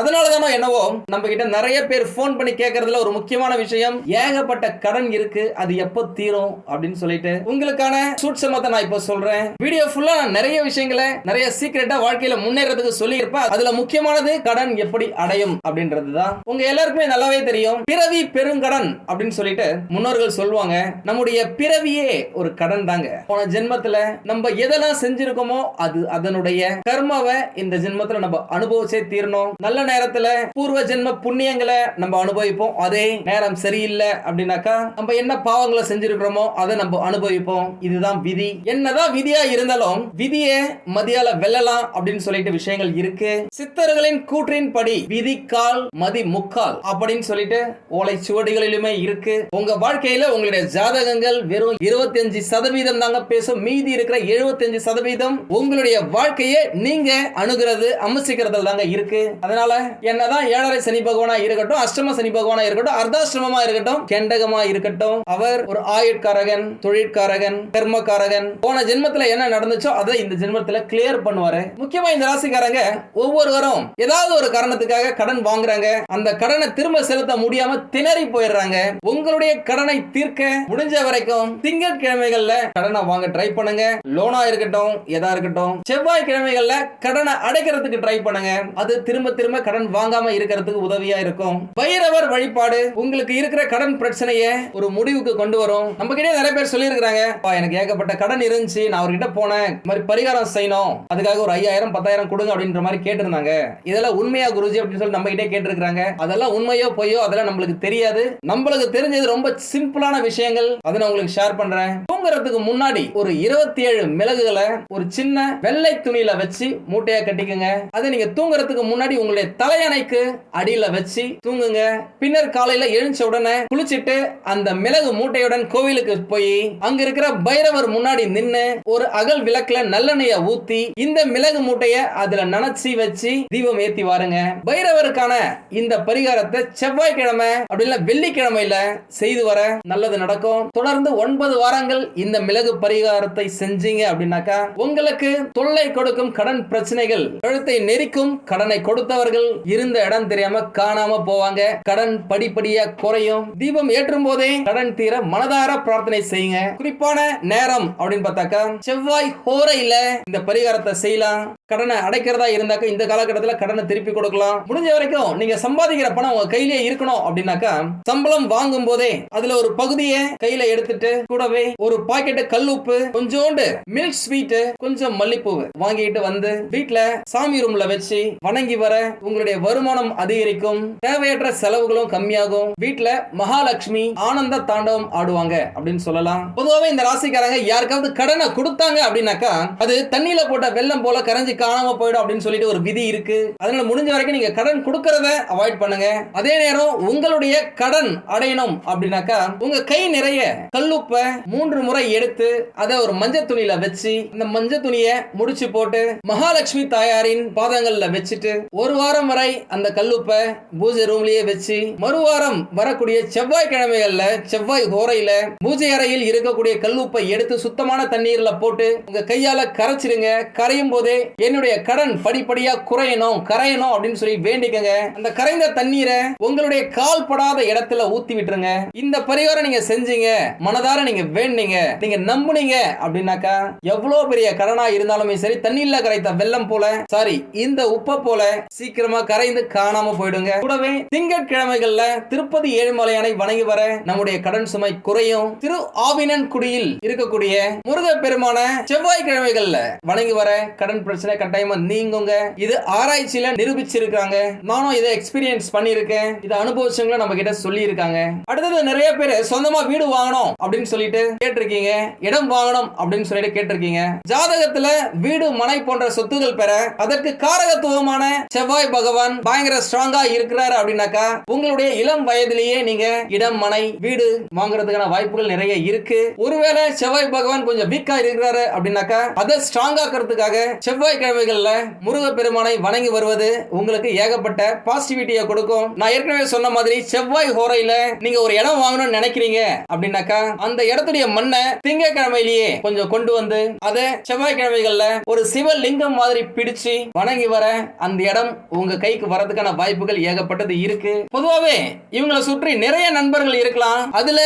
அதனாலதானோ என்னவோ நம்ம கிட்ட நிறைய பேர் ஃபோன் பண்ணி கேட்கறதுல ஒரு முக்கியமான விஷயம் ஏகப்பட்ட கடன் இருக்கு அது எப்போ தீரும் அப்படின்னு சொல்லிட்டு உங்களுக்கான சூட்சமத்தை நான் இப்போ சொல்றேன். வீடியோ ஃபுல்லா நான் நிறைய விஷயங்களை நிறைய சீக்கிரட்டா வாழ்க்கையில முன்னேறதுக்கு சொல்லியிருப்பேன். அதுல முக்கியமானது கடன் எப்படி அடையும் அப்படின்றது தான் உங்க எல்லாருக்குமே நல்லாவே தெரியும். பிறவி பெருங்கடன் அப்படின்னு சொல்லிட்டு முன்னோர்கள் சொல்லுவாங்க. நம்முடைய பிறவியே ஒரு கடன் தாங்க. போன ஜென்மத்துல நம்ம எதெல்லாம் செஞ்சிருக்கோமோ அது அதனுடைய கர்மாவை இந்த ஜென்மத்துல நம்ம அனுபவிச்சே தீரணும். நல்ல நேரத்துல பூர்வ ஜென்ம புண்ணியங்களை நம்ம அனுபவிப்போம். அதே நேரம் சரியில்லை அப்படின்னாக்கா நம்ம என்ன பாவங்களை செஞ்சிருக்கிறோமோ அதை நம்ம அனுபவிப்போம். இதுதான் விதி. என்னதான் விதியா இருந்தாலும் விதியை மதியால வெல்லலாம் அப்படின்னு சொல்லிட்டு விஷயங்கள் இருக்கு. சித்தர்களின் கூற்றின்படி விதிக்கால் விதி பாதி முக்கால் அப்படின்னு சொல்லிட்டு ஓலை சுவடிகளிலுமே இருக்கு. உங்க வாழ்க்கையில உங்களுடைய ஜாதகங்கள் வெறும் 25% சதவீதம் தாங்க பேசும். மீதி இருக்கிற 75% சதவீதம் உங்களுடைய வாழ்க்கையை நீங்க அணுகிறது அமர்சிக்கிறதுல தாங்க இருக்கு. அதனால என்னதான் ஏழரை சனி பகவானா இருக்கட்டும் அஷ்டம சனி பகவானா இருக்கட்டும் அர்த்தாஷ்டமமா இருக்கட்டும் கெண்டகமா இருக்கட்டும் அவர் ஒரு ஆயுட்காரகன் தொழிற்காரகன் கர்மக்காரகன் போன ஜென்மத்துல என்ன நடந்துச்சோ அதை இந்த ஜென்மத்துல கிளியர் பண்ணுவாரு. முக்கியமா இந்த ராசிக்காரங்க ஒவ்வொருவரும் ஏதாவது ஒரு காரணத்துக்காக கடன் வாங்குறாங்க. அந்த கடனை திரும்ப செலுத்த முடியாம திணறி போயிடுறாங்க. உங்களுடைய கடனை தீர்க்க முடிஞ்ச வரைக்கும் திங்கட்கிழமைகள்ல கடனை வாங்க ட்ரை பண்ணுங்க. லோனா இருக்கட்டும் எதா இருக்கட்டும் செவ்வாய் கிழமைகள்ல கடனை அடைக்கிறதுக்கு ட்ரை பண்ணுங்க. அது திரும்ப திரும்ப கடன் வாங்காம இருக்கிறதுக்கு உதவியா இருக்கும். பைரவர் வழிபாடு உங்களுக்கு இருக்கிற கடன் பிரச்சனையை ஒரு முடிவுக்கு கொண்டு வரும். நம்ம கிட்டே நிறைய பேர் சொல்லியிருக்கிறாங்க எனக்கு ஏகப்பட்ட கடன் இருந்துச்சு நான் அவர்கிட்ட போனேன். இந்த மாதிரி பரிகாரம் செய்யணும். அதுக்காக ஒரு ஐயாயிரம் பத்தாயிரம் கொடுங்க அப்படின்ற மாதிரி கேட்டிருந்தாங்க. இதெல்லாம் உண்மையா குருஜி அப்படின்னு சொல்லி நம்ம கிட்டே கேட்டிருக்காங்க அதெல்லாம் உண்மையோ பொய்யோ அதெல்லாம் நம்மளுக்கு தெரியாது. நம்மளுக்கு தெரிஞ்சது ரொம்ப சிம்பிளான விஷயங்கள். அதை நான் உங்களுக்கு ஷேர் பண்றேன். தூங்குறதுக்கு முன்னாடி ஒரு இருபத்தி ஏழு மிளகுகளை ஒரு சின்ன வெள்ளை துணியில வச்சு மூட்டையா கட்டிக்கங்க. அதை நீங்க தூங்குறதுக்கு முன்னாடி உங்களுடைய தலையணைக்கு அடியில வச்சு தூங்குங்க. பின்னர் காலையில எழுந்த உடனே குளிச்சிட்டு அந்த மிளகு மூட்டையுடன் கோவிலுக்கு போய் அங்க இருக்கிற பைரவர் முன்னாடி நின்னு ஒரு அகல் விளக்குல நல்லெண்ணெய ஊத்தி இந்த மிளகு மூட்டைய அதுல நனைச்சி வச்சு தீபம் ஏத்தி வாருங்க. பைரவருக்கான இந்த பரிகாரத்தை செவ்வாய்க்கிழமை அப்படி இல்ல வெள்ளிக்கிழமையில செய்து வர நல்லது நடக்கும். தொடர்ந்து ஒன்பது வாரங்கள் இந்த மிளகு பரிகாரத்தை செஞ்சீங்க அப்படின்னாக்கா உங்களுக்கு தொல்லை கொடுக்கும் கடன் பிரச்சனைகள் கழுத்தை நெரிக்கும் கடனை கொடுத்தவர்கள் இருந்த இடம் தெரியாம காணாம போவாங்க. கடன் படிப்படியா குறையும். தீபம் ஏற்றும் போதே கடன் தீர மனதார பிரார்த்தனை செய்யுங்க. குறிப்பான நேரம் அப்படின்னு பார்த்தாக்கா செவ்வாய் ஹோரையில இந்த பரிகாரத்தை செய்யலாம். கடனை அடைக்கிறதா இருந்தாக்கா இந்த காலகட்டத்தில் கடனை திருப்பி கொடுக்கலாம். முடிஞ்ச வரைக்கும் நீங்க சம்பாதிக்கிற பணம் உங்க கையிலேயே இருக்கணும் அப்படின்னாக்கா சம்பளம் வாங்கும் போதே அதுல ஒரு பகுதியை கையில எடுத்துட்டு கூடவே ஒரு பாக்கெட்டு கல்லுப்பு கொஞ்சோண்டு மில்க் ஸ்வீட் கொஞ்சம் மல்லிப்பூவு வாங்கிட்டு வந்து வீட்டுல சாமி ரூம்ல வச்சு வணங்கி வர உங்களுடைய வருமானம் அதிகரிக்கும் தேவையற்ற செலவுகளும் கம்மியாகும். வீட்டுல மகாலட்சுமி ஆனந்த தாண்டவம் ஆடுவாங்க அப்படின்னு சொல்லலாம். பொதுவாகவே இந்த ராசிக்காரங்க யாருக்காவது கடனை கொடுத்தாங்க அப்படின்னாக்கா அது தண்ணியில போட்ட வெள்ளம் போல கரைஞ்சு காணாம போயிடும் அப்படின்னு சொல்லிட்டு ஒரு விதி இருக்கு. அதனால முடிஞ்ச வரைக்கும் நீங்க கடன் கொடுக்கறத அவாய்ட் பண்ணுங்க. அதே நேரம் உங்களுடைய கடன் அடையணும் அப்படின்னாக்கா உங்க கை நிறைய கல்லுப்ப மூன்று முறை எடுத்து அதை ஒரு மஞ்சள் துணியில வச்சு இந்த மஞ்சள் துணியை முடிச்சு போட்டு மகாலட்சுமி தாயாரின் பாதங்கள்ல வச்சுட்டு ஒரு வாரம் வரை அந்த கல்லுப்ப பூஜை ரூம்லயே வச்சு மறுவாரம் வரக்கூடிய செவ்வாய் கிழமைகள்ல செவ்வாய் கோரையில பூஜை அறையில் இருக்கக்கூடிய கல்லுப்பை எடுத்து சுத்தமான தண்ணீர்ல போட்டு உங்க கையால கரைச்சிடுங்க. கரையும் போதே என்னுடைய கடன் படிப்படியா குறையணும் கரையணும் அப்படின்னு சொல்லி வேண்டிக்கங்க. அந்த கரைந்த தண்ணீரை உங்களுடைய கால் படாத இடத்துல ஊத்தி விட்டுருங்க. இந்த பரிகாரம் நீங்க செஞ்சீங்க மனதார நீங்க வேண்டீங்க நீங்க நம்புனீங்க அப்படின்னாக்கா எவ்வளவு பெரிய கடனா இருந்தாலுமே சரி தண்ணீர்ல கரைத்த வெள்ளம் போல சாரி இந்த உப்பை போல சீக்கிரமா கரைந்து காணாம போயிடுங்க. கூடவே திங்கட்கிழமைகள்ல திருப்பதி ஏழுமலையானை வணங்கி வர நம்முடைய கடன் சுமை குறையும். திரு ஆவினன் குடியில் இருக்கக்கூடிய முருக பெருமான செவ்வாய்க்கிழமைகள்ல வணங்கி வர கடன் பிரச்சனை கட்டாயமா நீங்குங்க. இது ஆராய்ச்சியில நிரூபிச்சிருக்காங்க. நானும் இதை எக்ஸ்பீரியன்ஸ் பண்ணியிருக்கேன். இதை அனுபவிச்சவங்கள நம்ம கிட்ட சொல்லி இருக்காங்க அடுத்தது நிறைய பேர் சொந்தமா வீடு வாங்கணும் அப்படின்னு சொல்லிட்டு கேட்டிருக்கீங்க. இடம் வாங்கணும் அப்படின்னு சொல்லிட்டு கேட்டிருக்கீங்க. ஜாதகத்துல வீடு மனை போன்ற சொத்துகள் பெற அதற்கு காரகத்துவமான செவ்வாய் பகவான் பயங்கர ஸ்ட்ராங்கா இருக்கிறாரு அப்படின்னாக்கா உங்களுடைய இளம் வயதிலேயே நீங்க இடம் மனை வீடு வாங்குறதுக்கான வாய்ப்புகள் நிறைய இருக்கு. ஒருவேளை செவ்வாய் பகவான் கொஞ்சம் வீக்கா இருக்கிறாரு அப்படின்னாக்கா அதை ஸ்ட்ராங் ஆக்கிறதுக்காக செவ்வாய் கிழமைகள்ல முருக பெருமானை வணங்கி வருவது உங்களுக்கு ஏகப்பட்ட பாசிட்டிவ் பாசிட்டிவிட்டியை கொடுக்கும். நான் ஏற்கனவே சொன்ன மாதிரி செவ்வாய் ஹோரையில நீங்க ஒரு இடம் வாங்கணும்னு நினைக்கிறீங்க அப்படின்னாக்கா அந்த இடத்துடைய மண்ணை திங்கக்கிழமையிலேயே கொஞ்சம் கொண்டு வந்து அதை செவ்வாய்க்கிழமைகள்ல ஒரு சிவலிங்கம் மாதிரி பிடிச்சு வணங்கி வர அந்த இடம் உங்க கைக்கு வரதுக்கான வாய்ப்புகள் ஏகப்பட்டது இருக்கு. பொதுவாகவே இவங்களை சுற்றி நிறைய நண்பர்கள் இருக்கலாம். அதுல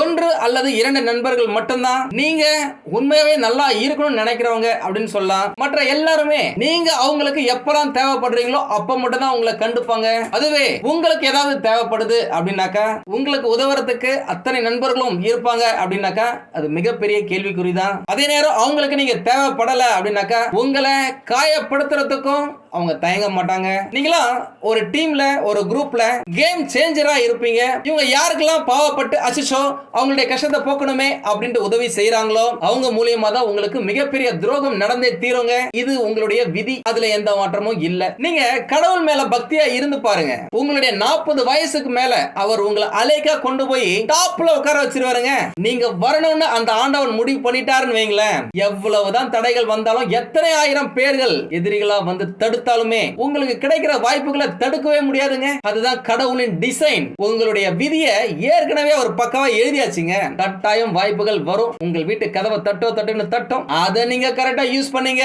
ஒன்று அல்லது இரண்டு நண்பர்கள் மட்டும்தான். நீங்க உண்மையாவே நல்லா இருக்கணும்னு நினைக்கிறவங்க அப்படின்னு சொல்லலாம். மற்ற எல்லாருமே நீங்க அவங்களுக்கு எப்பெல்லாம் தேவைப்படுறீங்களோ அப்ப மட்டும் தான் உங்களை கண்டுப்பாங்க. அதுவே உங்களுக்கு ஏதாவது தேவைப்படுது அப்படின்னாக்கா உங்களுக்கு உதவுறதுக்கு அத்தனை நண்பர்களும் இருப்பாங்க அப்படின்னாக்கா அது மிகப்பெரிய கேள்விக்குறிதான். அதே நேரம் அவங்களுக்கு நீங்க தேவைப்படல அப்படின்னாக்கா உங்களை காயப்படுத்துறதுக்கும் அவங்க தயங்க மாட்டாங்க. நீங்களாம் ஒரு டீம்ல ஒரு குரூப்ல கேம் சேஞ்சரா இருப்பீங்க. இவங்க யாருக்கெல்லாம் பாவப்பட்டு அசிஷோ அவங்களுடைய கஷ்டத்தை போக்கணுமே அப்படின்ட்டு உதவி செய்யறாங்களோ அவங்க மூலியமா தான் உங்களுக்கு மிகப்பெரிய துரோகம் நடந்தே தீருங்க. இது உங்களுடைய விதி. அதுல எந்த மாற்றமும் இல்ல. நீங்க கடவுள் மேல பக்தியா இருந்து பாருங்க. உங்களுடைய நாற்பது வயசுக்கு மேல அவர் உங்களை அலைக்கா கொண்டு போய் டாப்ல உட்கார வச்சிருவாருங்க. நீங்க வரணும்னு அந்த ஆண்டவன் முடிவு பண்ணிட்டாருன்னு வைங்களேன். எவ்வளவுதான் தடைகள் வந்தாலும் எத்தனை ஆயிரம் பேர்கள் எதிரிகளா வந்து தடுத்தாலுமே உங்களுக்கு கிடைக்கிற வாய்ப்புகளை தடுக்கவே முடியாதுங்க. அதுதான் கடவுளின் டிசைன் உங்களுடைய விதியை ஏற்கனவே ஒரு பக்கவா எழுதியாச்சுங்க. கட்டாயம் வாய்ப்புகள் வரும். உங்கள் வீட்டு கதவை தட்டோ தட்டுன்னு தட்டும். அதை நீங்க கரெக்டா யூஸ் பண்ணீங்க.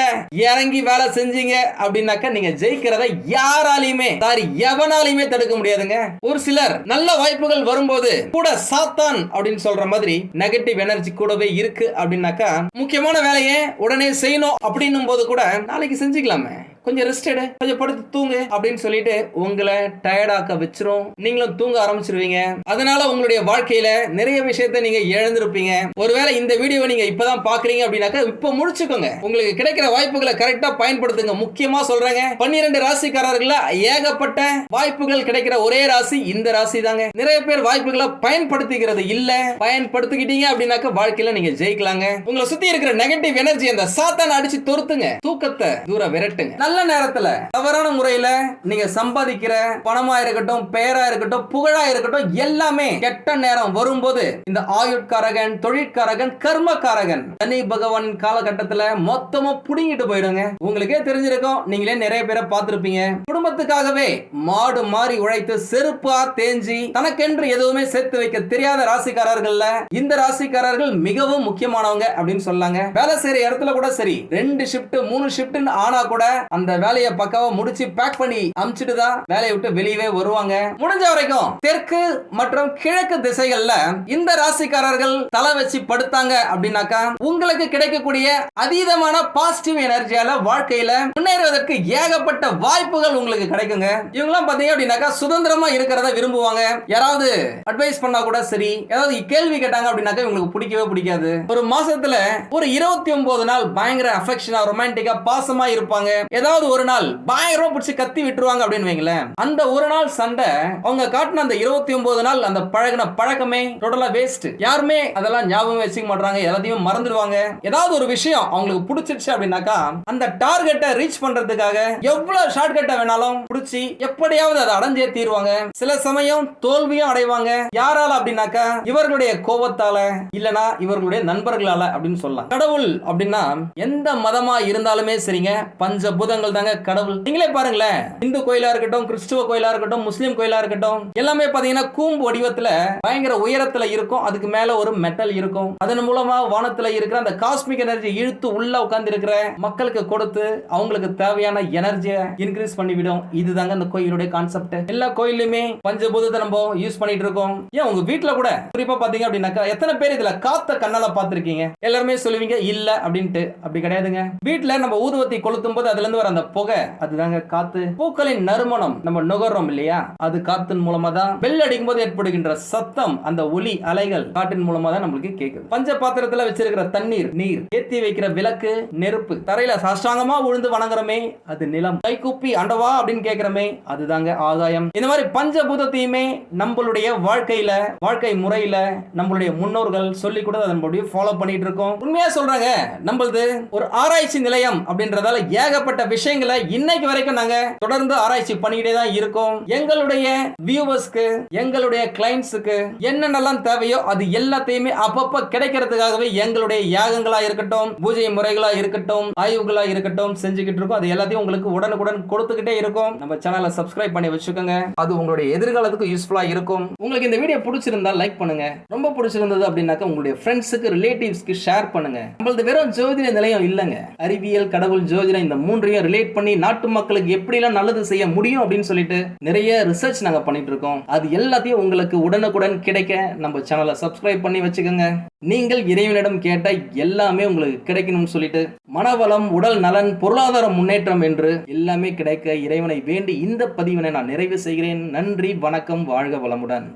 இறங்கி வேலை செஞ்சீங்க அப்படின்னாக்கா நீங்க ஜெயிக்கிறத யாராலையுமே சாரி எவனாலையுமே தடுக்க முடியாதுங்க. ஒரு சிலர் நல்ல வாய்ப்புகள் வரும்போது கூட சாத்தான் அப்படின்னு சொல்ற மாதிரி நெகட்டிவ் எனர்ஜி கூடவே இருக்கு அப்படின்னாக்கா முக்கியமான வேலையை உடனே செய்யணும் அப்படின்னும் போது கூட நாளைக்கு செஞ்சுக்கலாமே. கொஞ்சம் ரெஸ்ட் எடு கொஞ்சம் படுத்து தூங்கு அப்படின்னு சொல்லிட்டு உங்களை டயர்டாக்க வச்சிரும். நீங்களும் தூங்க ஆரம்பிச்சிருவீங்க. அதனால உங்களுடைய வாழ்க்கையில நிறைய விஷயத்த நீங்க இழந்திருப்பீங்க. ஒருவேளை இந்த வீடியோவை நீங்க இப்பதான் பாக்குறீங்க அப்படின்னாக்கா இப்போ முடிச்சுக்கோங்க. உங்களுக்கு கிடைக்கிற வாய்ப்புகளை கரெக்டா பயன்படுத்துங்க. முக்கியமா சொல்றேங்க பன்னிரெண்டு ராசிக்காரர்கள ஏகப்பட்ட வாய்ப்புகள் கிடைக்கிற ஒரே ராசி இந்த ராசி தாங்க நிறைய பேர் வாய்ப்புகளை பயன்படுத்திக்கிறது இல்ல. பயன்படுத்திக்கிட்டீங்க அப்படின்னாக்கா வாழ்க்கையில நீங்க ஜெயிக்கலாங்க. உங்களை சுத்தி இருக்கிற நெகட்டிவ் எனர்ஜி அந்த சாத்தான அடிச்சு தொருத்துங்க. தூக்கத்தை தூர விரட்டுங்க. நல்ல நேரத்துல தவறான முறையில நீங்க சம்பாதிக்கிற பணமா இருக்கட்டும் பெயரா இருக்கட்டும் புகழா இருக்கட்டும் எல்லாமே கெட்ட நேரம் வரும்போது இந்த ஆயுட்காரகன் தொழிற்காரகன் கர்மக்காரகன் சனி பகவான் காலகட்டத்துல மொத்தமா புடுங்கிட்டு போயிடுங்க. உங்களுக்கே தெரிஞ்சிருக்கும் நீங்களே நிறைய பேரை பார்த்திருப்பீங்க. குடும்பத்துக்காகவே மாடு மாறி உழைத்து செருப்பா தேஞ்சி தனக்கென்று எதுவுமே சேர்த்து வைக்க தெரியாத ராசிக்காரர்கள்ல இந்த ராசிக்காரர்கள் மிகவும் முக்கியமானவங்க அப்படின்னு சொல்லாங்க. வேலை செய்யற இடத்துல கூட சரி ரெண்டு ஷிப்ட் மூணு ஷிப்ட் ஆனா கூட அந்த வேலையை பக்காவா முடிச்சு பேக் பண்ணி அமிச்சிட்டு தான் வேலையை விட்டு வெளியவே வருவாங்க. முடிஞ்ச வரைக்கும் தெற்கு மற்றும் கிழக்கு திசைகள்ல இந்த ராசிக்காரர்கள் தலை வச்சு படுத்தாங்க அப்படின்னாக்கா உங்களுக்கு கிடைக்கக்கூடிய அதீதமான பாசிட்டிவ் எனர்ஜியால வாழ்க்கையில முன்னேறுவதற்கு ஏகப்பட்ட வாய்ப்புகள் உங்களுக்கு கிடைக்குங்க. இவங்கெல்லாம் பாத்தீங்க அப்படின்னாக்கா சுதந்திரமா இருக்கிறத விரும்புவாங்க. யாராவது அட்வைஸ் பண்ணா கூட சரி ஏதாவது கேள்வி கேட்டாங்க அப்படின்னாக்கா இவங்களுக்கு பிடிக்கவே பிடிக்காது. ஒரு மாசத்துல ஒரு இருபத்தி ஒன்பது நாள் பயங்கர அஃபெக்ஷனா ரொமான்டிக்கா பாசமா இருப்பாங்க. ஏதாவது ஒரு நாள் பயங்கரமா பிடிச்சி கத்தி விட்டுருவாங்க அப்படின்னு வைங்களேன். அந்த ஒரு நாள் சண்டை அவங்க காட்டின அந்த இருபத்தி ஒன்பது நாள் அந்த பழகின பழக்கமே டோட்டலா வேஸ்ட் யாருமே அதெல்லாம் ஞாபகம் வச்சுக்க மாட்டாங்க எல்லாத்தையும் மறந்துடுவாங்க. ஏதாவது ஒரு விஷயம் அவங்களுக்கு பிடிச்சிருச்சு அப்படின்னாக்கா அந்த டார்கெட்டை ரீச் பண்றதுக்காக எவ்வளவு ஷார்ட்கட்டை வேணாலும் பிடிச்சி எப்படியாவது அதை அடைஞ்சே தீருவாங்க. சில சமயம் தோல்வியும் அடைவாங்க. யாரால அப்படின்னாக்கா இவர்களுடைய கோபத்தால இல்லனா இவர்களுடைய நண்பர்களால அப்படின்னு சொல்லலாம். கடவுள் அப்படின்னா எந்த மதமா இருந்தாலுமே சரிங்க பஞ்சபூதங்கள் தாங்க கடவுள். நீங்களே பாருங்களேன். இந்து கோயிலா இருக்கட்டும் கிறிஸ்துவ கோயிலா இருக்கட்டும் முஸ்லீம் கோயிலா இருக்கட்டும் எல்லாமே பாத்தீங்கன்னா கூம்பு வடிவத்துல பயங்கர உயரத்துல இருக்கும். அதுக்கு மேல ஒரு மெட்டல் இருக்கும். அதன் மூலமா வானத்துல இருக்கிற அந்த காஸ்மிக் எனர்ஜி இழுத்து உள்ள உட்கார்ந்து இருக்கிற மக்களுக்கு கொடுத்து அவங்களுக்கு தேவையான எனர்ஜியை இன்க்ரீஸ் பண்ணிவிடும். இதுதாங்க அந்த கோயிலுடைய கான்செப்ட் எல்லா கோயிலுமே பஞ்சபூதத்தை நம்ம யூஸ் பண்ணிட்டு இருக்கோம். ஏன் உங்க வீட்டுல கூட? குறிப்பா பாத்தீங்க அப்படின்னாக்கா எத்தனை பேர் இதுல காத்த கண்ணால பாத்திருக்கீங்க? எல்லாருமே சொல்லுவீங்க இல்ல அப்படின்ட்டு. அப்படி கிடையாதுங்க. வீட்டுல நம்ம ஊதுவத்தி கொளுத்தும் போது அதுல இருந்து வர அந்த புகை அதுதாங்க காத்து. பூக்களின் நறுமணம் நம்ம நுகர்றோம் இல்லையா? அது காத்தின் மூலமா தான் பெல் அடிக்கும் போது ஏற்படுகின்ற சத்தம் அந்த ஒலி அலைகள் காட்டின் மூலமா தான் நம்மளுக்கு கேக்குது. பஞ்ச பாத்திரத்துல வச்சிருக்கிற தண்ணீர் நீர் ஏத்தி வைக்கிற விளக்கு நெருப்பு தரையில சாஷ்டாங்கமா விழுந்து வணங்குறமே அது நிலம். கைகூப்பி அண்டவா அப்படின்னு கேக்குறமே அதுதாங்க ஆதாயம். இந்த மாதிரி பஞ்சபூதத்தையுமே நம்மளுடைய வாழ்க்கையில வாழ்க்கை முறையில நம்மளுடைய முன்னோர்கள் சொல்லி கூட அதன்படி நம்மளுடைய ஃபாலோ பண்ணிட்டு இருக்கோம். உண்மையா சொல்றாங்க நம்மளது ஒரு ஆராய்ச்சி நிலையம் அப்படின்றதால ஏகப்பட்ட விஷயங்களை இன்னைக்கு வரைக்கும் நாங்க தொடர்ந்து ஆராய்ச்சி பண்ணிக்கிட்டே தான் இருக்கோம். எங்களுடைய வியூவர்ஸ்க்கு எங்களுடைய கிளைண்ட்ஸுக்கு என்னென்னலாம் தேவையோ அது எல்லாத்தையுமே அப்பப்ப கிடைக்கிறதுக்காகவே எங்களுடைய யாகங்களா இருக்கட்டும் பூஜை முறைகளா இருக்கட்டும் ஆய்வுகளா இருக்கட்டும் செஞ்சுக்கிட்டு இருக்கோம். அது எல்லாத்தையும் உங்களுக்கு உடனுக்குடன் கொடுத்துக்கிட்டே இருக்கும். நம்ம சேனலை சப்ஸ்கிரைப் பண்ணி வச்சுக்கோங்க. அது உங்களுடைய எதிர்காலத்துக்கு யூஸ்ஃபுல்லா இருக்கும். உங்களுக்கு இந்த வீடியோ பிடிச்சிருந்தா லைக் பண்ணுங்க. ரொம்ப பிடிச்சிருந்தது அப்படின்னாக்கா உங்களுடைய ஃப்ரெண்ட்ஸுக்கு ரிலேட்டிவ்ஸ்க்கு ஷேர் பண்ணுங்க. நம்மளது வெறும் ஜோதிட நிலையம் இல்லைங்க. அறிவியல் கடவுள் ஜோதிடம் இந்த மூன்றையும் ரிலேட் பண்ணி நாட்டு மக்களுக்கு எப்படிலாம் நல்லது செய்ய முடியும் அப்படின்னு சொல்லிட்டு நிறைய ரிசர்ச் நாங்க பண்ணிட்டு இருக்கோம். அது எல்லாத்தையும் உங்களுக்கு உடனுக்குடன் கிடைக்க நம்ம சேனலை சப்ஸ்கிரைப் பண்ணி வச்சுக்கோங்க. நீங்கள் இறைவனிடம் கேட்ட எல்லாமே உங்களுக்கு கிடைக்கணும்னு சொல்லிட்டு மனவளம் உடல் நலன் பொருளாதார முன்னேற்றம் என்று எல்லாமே கிடைக்க இறைவனை வேண்டி இந்த பதிவினை நான் நிறைவு செய்கிறேன். நன்றி வணக்கம் வாழ்க வளமுடன்.